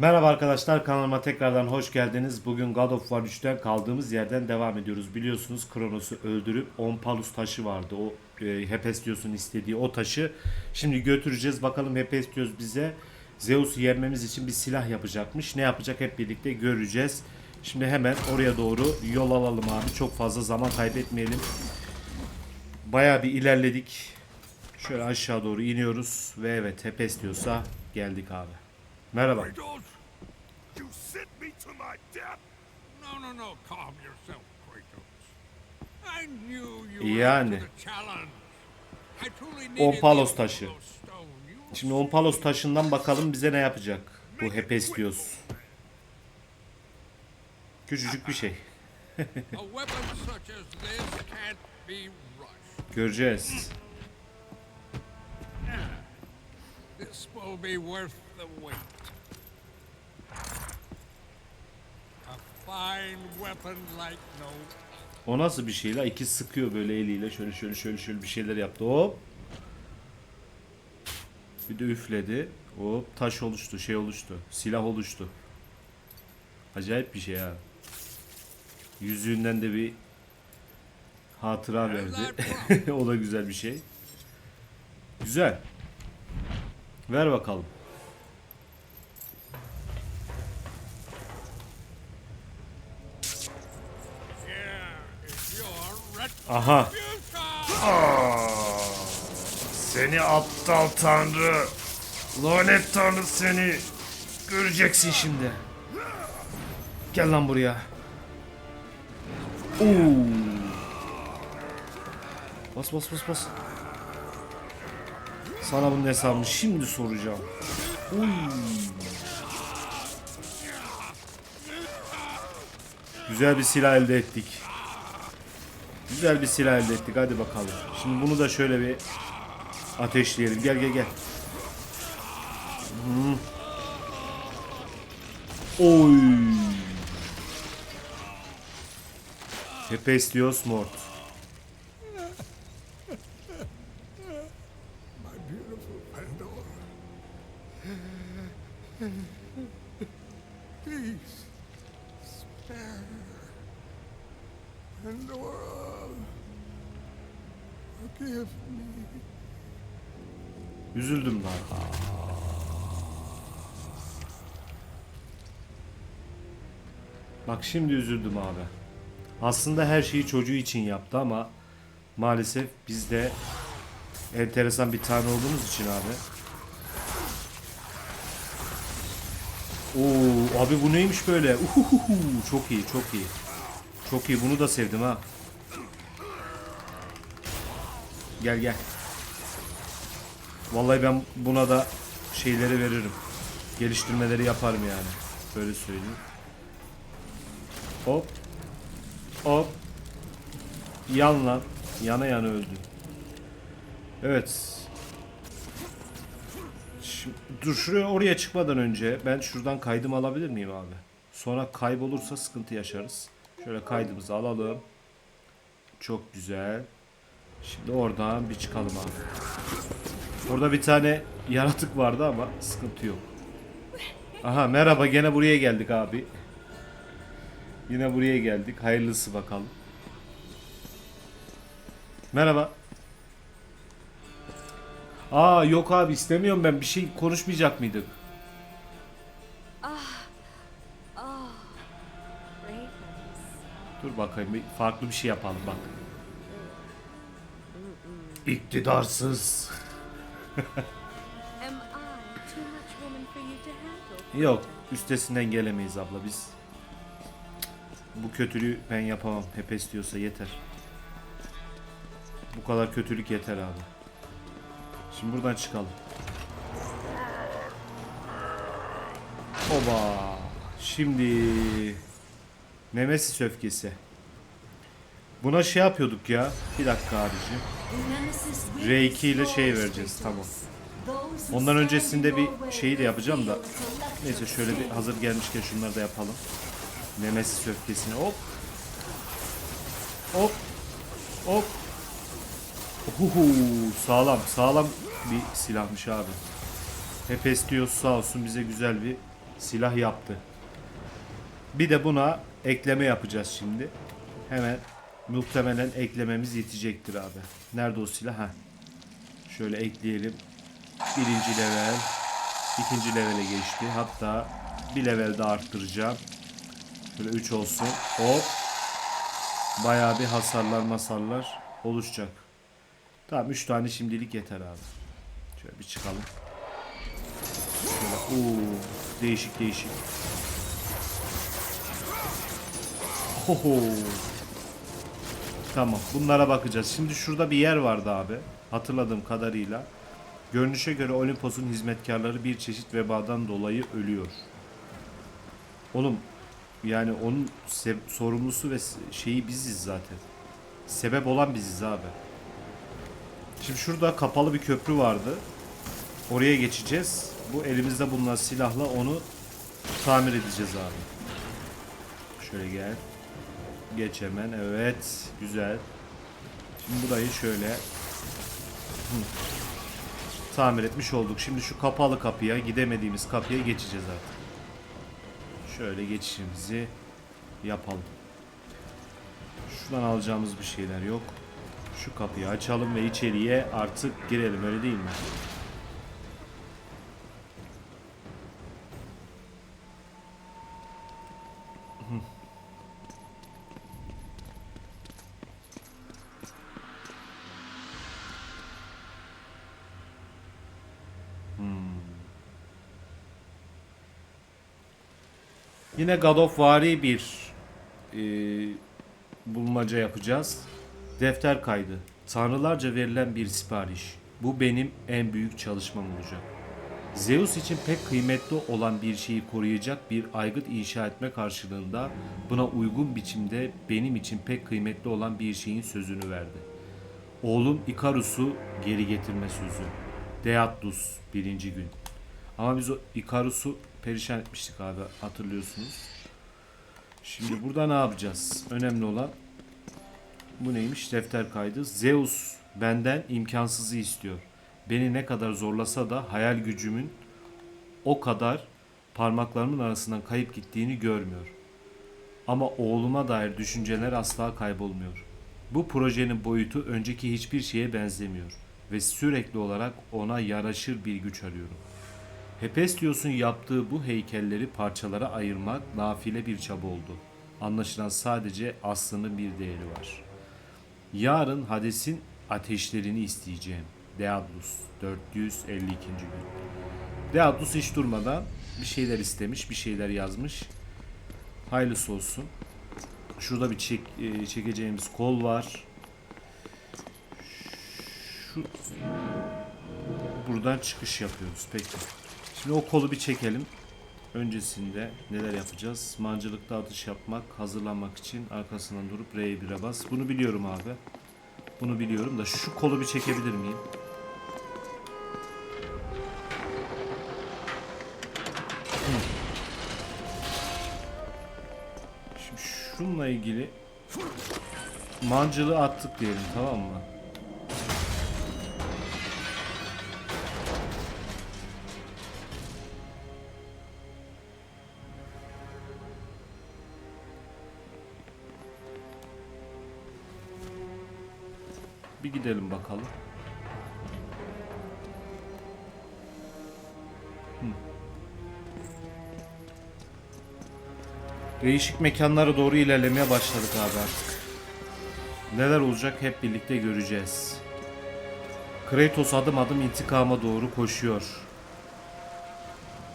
Merhaba arkadaşlar kanalıma tekrardan hoş geldiniz. Bugün God of War 3'ten kaldığımız yerden devam ediyoruz. Biliyorsunuz Kronos'u öldürüp Ompalus taşı vardı. O e, Hephaestios'un istediği o taşı. Şimdi götüreceğiz. Bakalım Hephaestios bize Zeus'u yenmemiz için bir silah yapacakmış. Ne yapacak hep birlikte göreceğiz. Şimdi hemen oraya doğru yol alalım abi. Çok fazla zaman kaybetmeyelim. Bayağı bir ilerledik. Şöyle aşağı doğru iniyoruz ve evet Hephaestios'a geldik abi. Merhaba. You sent me to my death. No, no, no. Calm yourself, Kratos. I knew you were Yani. up to the challenge. I truly needed Ompalos taşı. Şimdi Ompalos taşından bakalım bize ne yapacak bu Hephaestios. Küçücük bir şey. Göreceğiz. This will be worth the wait. A fine weapon like no O nasıl bir şey la? İki sıkıyor böyle eliyle. Şöyle şöyle şöyle şöyle bir şeyler yaptı. Hop. Bir de üfledi. Hop taş oluştu, şey oluştu. Silah oluştu. Acayip bir şey ha. Yüzüğünden de bir hatıra verdi. o da güzel bir şey. Güzel. Ver bakalım. Aha. Seni aptal tanrı. Lanet tanrı seni. Göreceksin şimdi. Gel lan buraya. Oo. Bas bas bas bas. Sana bunun hesabını şimdi soracağım. Uy. Güzel bir silah elde ettik. Güzel bir silah elde ettik. Hadi bakalım. Şimdi bunu da şöyle bir ateşleyelim. Gel gel gel. Hmm. Oy. Hephaestios mort. My beautiful Pandora. Please, spare Pandora. Üzüldüm lan. Bak şimdi üzüldüm abi. Aslında her şeyi çocuğu için yaptı ama maalesef biz de enteresan bir tane olduğumuz için abi. Oo abi bu neymiş böyle? Uhuhuhu, çok iyi çok iyi. Çok iyi bunu da sevdim ha. Gel gel. Vallahi ben buna da şeyleri veririm. Geliştirmeleri yaparım yani. Böyle söyleyeyim. Hop. Hop. Yan lan. Yana yana öldü. Evet. Şimdi, dur şuraya oraya çıkmadan önce ben şuradan kaydım alabilir miyim abi? Sonra kaybolursa sıkıntı yaşarız. Şöyle kaydımızı alalım. Çok güzel. Şimdi oradan bir çıkalım abi. Orada bir tane yaratık vardı ama sıkıntı yok. Aha merhaba gene buraya geldik abi. Yine buraya geldik. Hayırlısı bakalım. Merhaba. Aa yok abi istemiyorum ben. Bir şey konuşmayacak mıydık? Ravens. Dur bakayım bir farklı bir şey yapalım bak. Handle? Yok üstesinden gelemeyiz abla biz. Bu kötülüğü ben yapamam. Hep istiyorsa yeter. Bu kadar kötülük yeter abi. Şimdi buradan çıkalım. Oba. Şimdi Nemesis öfkesi. Buna şey yapıyorduk ya. Bir dakika abicim. R2 ile şey vereceğiz tamam. Ondan öncesinde bir şeyi de yapacağım da. Neyse şöyle bir hazır gelmişken şunları da yapalım. Nemesis öfkesini hop. Hop. Hop. Uhu, sağlam sağlam bir silahmış abi. Hephaestios sağ olsun bize güzel bir Silah yaptı. Bir de buna ekleme yapacağız şimdi. Hemen muhtemelen eklememiz yetecektir abi. Nerede o silah? Ha. Şöyle ekleyelim. Birinci level. ikinci levele geçti. Hatta bir level daha arttıracağım. Şöyle 3 olsun. Hop. Bayağı bir hasarlar masarlar oluşacak. Tamam 3 tane şimdilik yeter abi. Şöyle bir çıkalım. Şöyle oo, değişik değişik. Hoho. Tamam bunlara bakacağız. Şimdi şurada bir yer vardı abi. Hatırladığım kadarıyla. Görünüşe göre Olimpos'un hizmetkarları bir çeşit vebadan dolayı ölüyor. Oğlum yani onun sorumlusu ve şeyi biziz zaten. Sebep olan biziz abi. Şimdi şurada kapalı bir köprü vardı. Oraya geçeceğiz. Bu elimizde bulunan silahla onu tamir edeceğiz abi. Şöyle gel. Geç hemen. Evet. Güzel. Şimdi burayı şöyle Hı. tamir etmiş olduk. Şimdi şu kapalı kapıya, gidemediğimiz kapıya geçeceğiz artık. Şöyle geçişimizi yapalım. Şuradan alacağımız bir şeyler yok. Şu kapıyı açalım ve içeriye artık girelim öyle değil mi? Hı. Yine God of War'i bir e, bulmaca yapacağız. Defter kaydı. Tanrılarca verilen bir sipariş. Bu benim en büyük çalışmam olacak. Zeus için pek kıymetli olan bir şeyi koruyacak bir aygıt inşa etme karşılığında buna uygun biçimde benim için pek kıymetli olan bir şeyin sözünü verdi. Oğlum Ikarus'u geri getirme sözü. Deatlus birinci gün. Ama biz o Ikarus'u perişan etmiştik abi hatırlıyorsunuz. Şimdi burada ne yapacağız? Önemli olan bu neymiş? Defter kaydı. Zeus benden imkansızı istiyor. Beni ne kadar zorlasa da hayal gücümün o kadar parmaklarımın arasından kayıp gittiğini görmüyor. Ama oğluma dair düşünceler asla kaybolmuyor. Bu projenin boyutu önceki hiçbir şeye benzemiyor ve sürekli olarak ona yaraşır bir güç arıyorum. Hephaestios'un yaptığı bu heykelleri parçalara ayırmak nafile bir çaba oldu. Anlaşılan sadece aslının bir değeri var. Yarın Hades'in ateşlerini isteyeceğim. Deadlus 452. gün. Deadlus hiç durmadan bir şeyler istemiş, bir şeyler yazmış. Hayırlısı olsun. Şurada bir çek, e, çekeceğimiz kol var. Şu buradan çıkış yapıyoruz. Peki. Şimdi o kolu bir çekelim. Öncesinde neler yapacağız? Mancılıkta atış yapmak, hazırlanmak için arkasından durup R1'e bas. Bunu biliyorum abi. Bunu biliyorum da şu kolu bir çekebilir miyim? Şimdi şununla ilgili mancılığı attık diyelim tamam mı? Bakalım. Değişik mekanlara doğru ilerlemeye başladık abi artık. Neler olacak hep birlikte göreceğiz. Kratos adım adım intikama doğru koşuyor.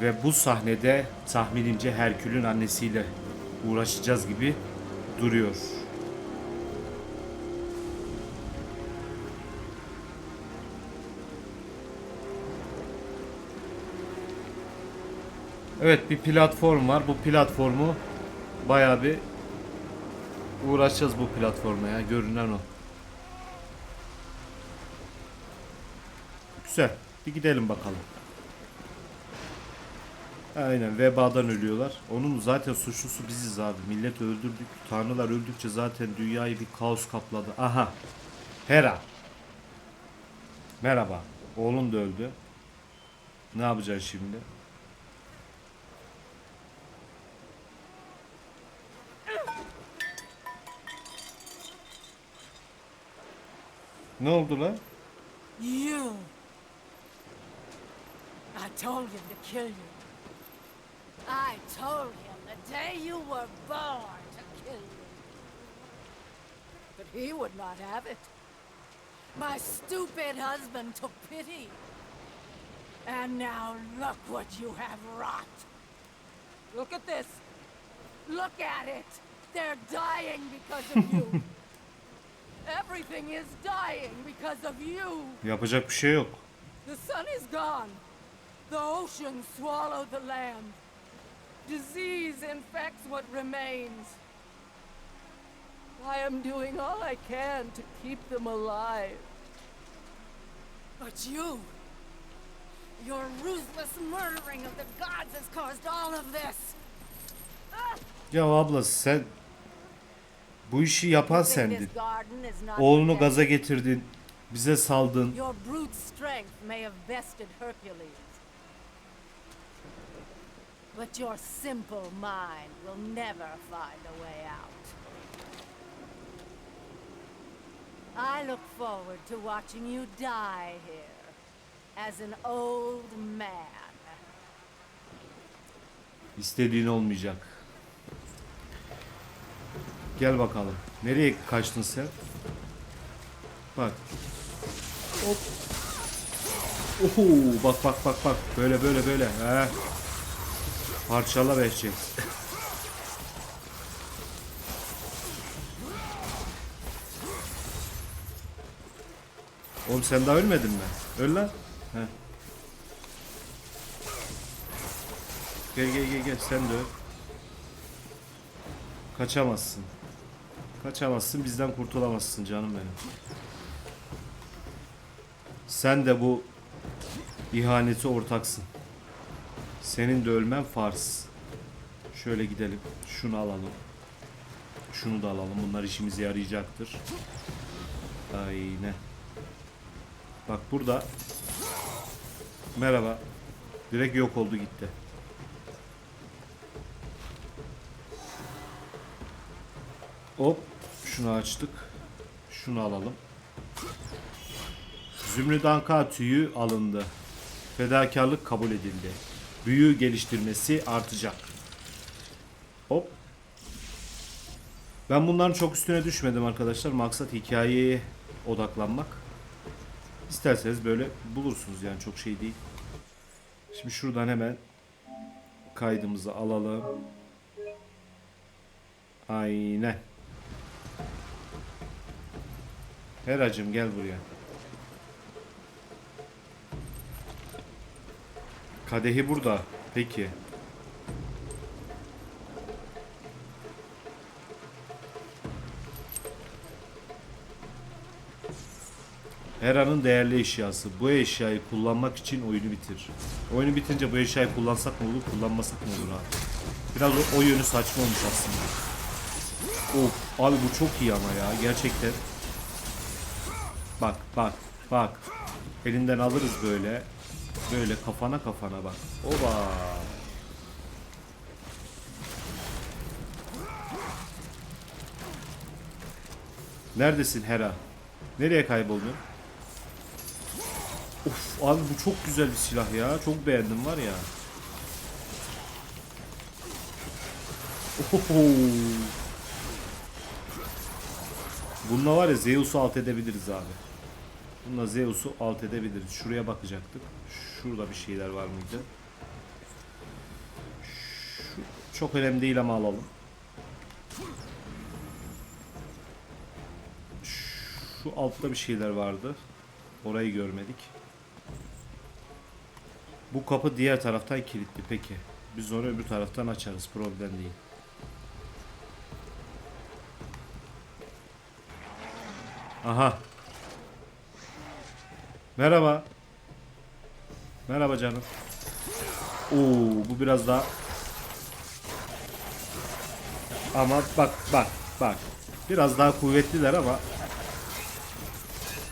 Ve bu sahnede tahminimce Herkül'ün annesiyle uğraşacağız gibi duruyor. Evet bir platform var. Bu platformu bayağı bir uğraşacağız bu platforma ya. Görünen o. Güzel. Bir gidelim bakalım. Aynen vebadan ölüyorlar. Onun zaten suçlusu biziz abi. Millet öldürdük. Tanrılar öldükçe zaten dünyayı bir kaos kapladı. Aha. Hera. Merhaba. Oğlun da öldü. Ne yapacaksın şimdi? Ne oldu lan? You. I told him to kill you. I told him the day you were born to kill you. But he would not have it. My stupid husband took pity. And now look what you have wrought. Look at this. Look at it. They're dying because of you. Everything is dying because of you. Yapacak bir şey yok. The sun is gone. The ocean swallowed the land. Disease infects what remains. I am doing all I can to keep them alive. But you, your ruthless murdering of the gods has caused all of this. Ya abla sen bu işi yapan sendin. Oğlunu gaza getirdin. Bize saldın. But your simple mind will never find a way out. I look forward to watching you die here as an old man. İstediğin olmayacak. Gel bakalım. Nereye kaçtın sen? Bak. Hop. Oho, bak bak bak bak. Böyle böyle böyle. He. Parçala Behçet. Oğlum sen daha ölmedin mi? Öl lan. He. Gel gel gel gel sen de öl. Kaçamazsın. Kaçamazsın bizden kurtulamazsın canım benim. Sen de bu ihaneti ortaksın. Senin de ölmen farz. Şöyle gidelim. Şunu alalım. Şunu da alalım. Bunlar işimize yarayacaktır. Aynen. Bak burada. Merhaba. Direkt yok oldu gitti. Hop. Şunu açtık. Şunu alalım. Zümrüt Anka tüyü alındı. Fedakarlık kabul edildi. Büyü geliştirmesi artacak. Hop. Ben bunların çok üstüne düşmedim arkadaşlar. Maksat hikayeye odaklanmak. İsterseniz böyle bulursunuz yani çok şey değil. Şimdi şuradan hemen kaydımızı alalım. Aynen. Heracım gel buraya. Kadehi burada. Peki. Hera'nın değerli eşyası. Bu eşyayı kullanmak için oyunu bitir. Oyunu bitince bu eşyayı kullansak mı olur, kullanmasak mı olur abi? Biraz o, o yönü saçma olmuş aslında. Of abi bu çok iyi ama ya gerçekten. Bak bak bak. Elinden alırız böyle. Böyle kafana kafana bak. Oba. Neredesin Hera? Nereye kayboldun? Of abi bu çok güzel bir silah ya. Çok beğendim var ya. Oho. Bununla var ya Zeus'u alt edebiliriz abi. Bununla Zeus'u alt edebiliriz. Şuraya bakacaktık. Şurada bir şeyler var mıydı? Şu, çok önemli değil ama alalım. Şu altta bir şeyler vardı. Orayı görmedik. Bu kapı diğer taraftan kilitli. Peki. Biz onu öbür taraftan açarız. Problem değil. Aha. Merhaba. Merhaba canım. Oo, bu biraz daha ama bak bak bak. Biraz daha kuvvetliler ama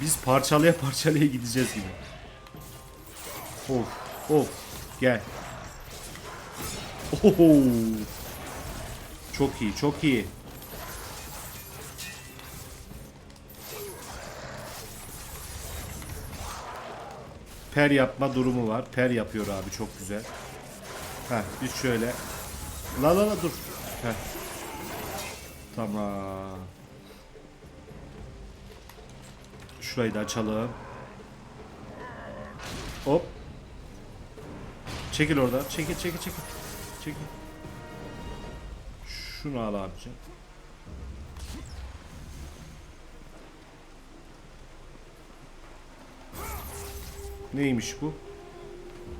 biz parçalaya parçalaya gideceğiz gibi. Of of gel. Oho. Çok iyi çok iyi. Per yapma durumu var. Per yapıyor abi çok güzel. Heh biz şöyle. La la la dur. Heh. Tamam. Şurayı da açalım. Hop. Çekil oradan. Çekil çekil çekil. Çekil. Şunu al abicim. Neymiş bu?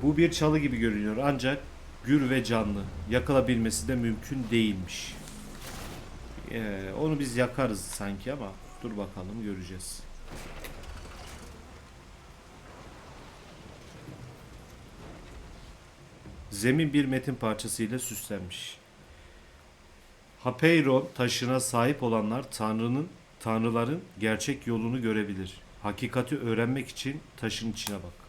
Bu bir çalı gibi görünüyor ancak gür ve canlı. Yakalabilmesi de mümkün değilmiş. Ee, onu biz yakarız sanki ama dur bakalım göreceğiz. Zemin bir metin parçasıyla süslenmiş. Hapeiron taşına sahip olanlar Tanrı'nın Tanrıların gerçek yolunu görebilir. Hakikati öğrenmek için taşın içine bak.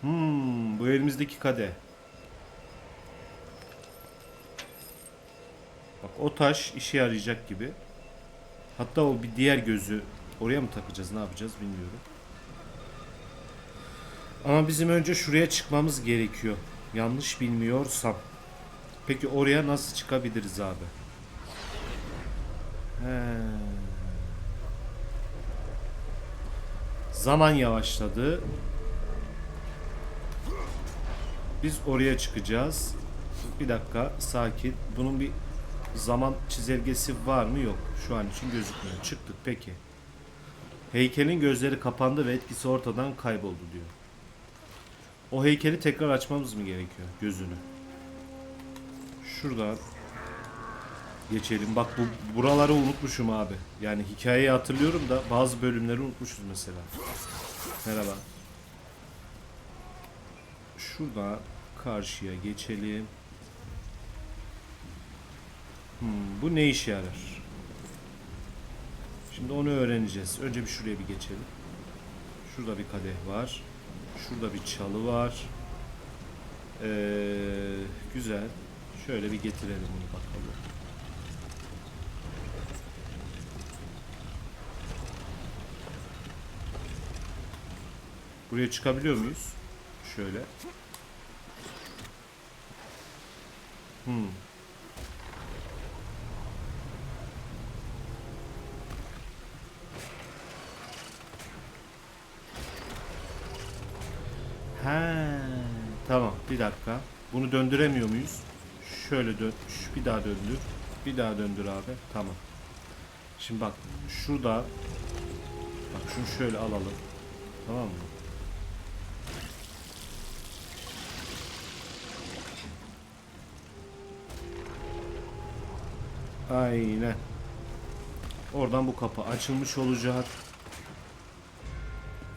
Hmm, bu elimizdeki kade. Bak o taş işe yarayacak gibi. Hatta o bir diğer gözü oraya mı takacağız ne yapacağız bilmiyorum. Ama bizim önce şuraya çıkmamız gerekiyor. Yanlış bilmiyorsam. Peki oraya nasıl çıkabiliriz abi? Zaman yavaşladı. Biz oraya çıkacağız. Bir dakika sakin. Bunun bir zaman çizelgesi var mı? Yok. Şu an için gözükmüyor. Çıktık peki. Heykelin gözleri kapandı ve etkisi ortadan kayboldu diyor. O heykeli tekrar açmamız mı gerekiyor? Gözünü. Şuradan geçelim. Bak bu buraları unutmuşum abi. Yani hikayeyi hatırlıyorum da bazı bölümleri unutmuşuz mesela. Merhaba. Şurada karşıya geçelim. Hmm, bu ne işe yarar? Şimdi onu öğreneceğiz. Önce bir şuraya bir geçelim. Şurada bir kadeh var. Şurada bir çalı var. Ee, güzel. Şöyle bir getirelim bunu bakalım. Buraya çıkabiliyor muyuz? Şöyle. Hmm. He, tamam bir dakika. Bunu döndüremiyor muyuz? Şöyle dön, bir daha döndür. Bir daha döndür abi. Tamam. Şimdi bak şurada bak şunu şöyle alalım. Tamam mı? Aynen. Oradan bu kapı açılmış olacak.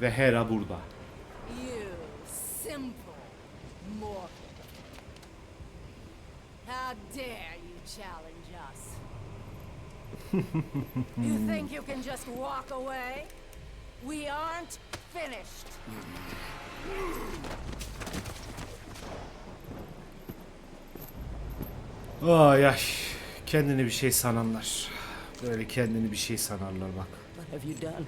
Ve Hera burada. You simple mortal. How dare you challenge us? you think you can just walk away? We aren't finished. Ay ay. Kendini bir şey sananlar. Böyle kendini bir şey sanarlar bak. What have you done?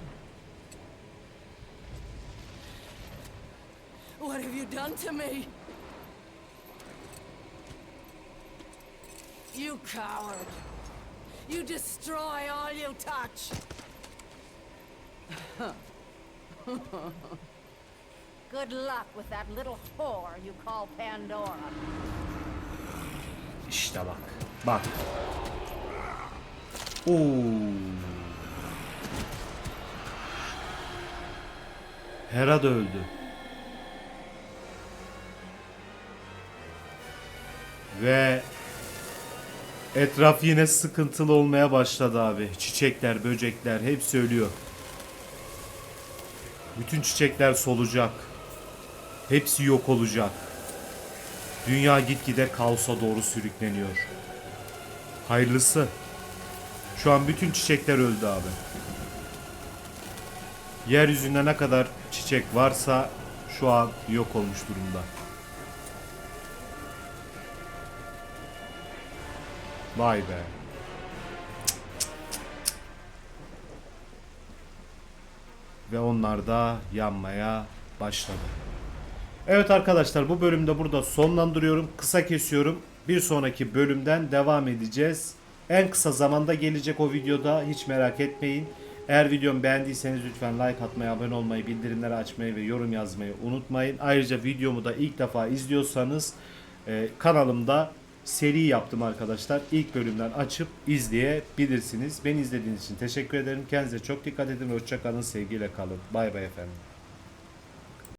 What have you done to me? You coward. You destroy all you touch. Good luck with that little whore you call Pandora. İşte bak. Bak. Oo. Hera da öldü. Ve etraf yine sıkıntılı olmaya başladı abi. Çiçekler, böcekler hepsi ölüyor. Bütün çiçekler solacak. Hepsi yok olacak. Dünya gitgide kaosa doğru sürükleniyor. Hayırlısı. Şu an bütün çiçekler öldü abi. Yeryüzünde ne kadar çiçek varsa şu an yok olmuş durumda. Vay be. Ve onlar da yanmaya başladı. Evet arkadaşlar bu bölümde burada sonlandırıyorum. Kısa kesiyorum. Bir sonraki bölümden devam edeceğiz. En kısa zamanda gelecek o videoda hiç merak etmeyin. Eğer videomu beğendiyseniz lütfen like atmayı, abone olmayı, bildirimleri açmayı ve yorum yazmayı unutmayın. Ayrıca videomu da ilk defa izliyorsanız e, kanalımda seri yaptım arkadaşlar. İlk bölümden açıp izleyebilirsiniz. Beni izlediğiniz için teşekkür ederim. Kendinize çok dikkat edin hoşçakalın. Sevgiyle kalın. Bay bay efendim.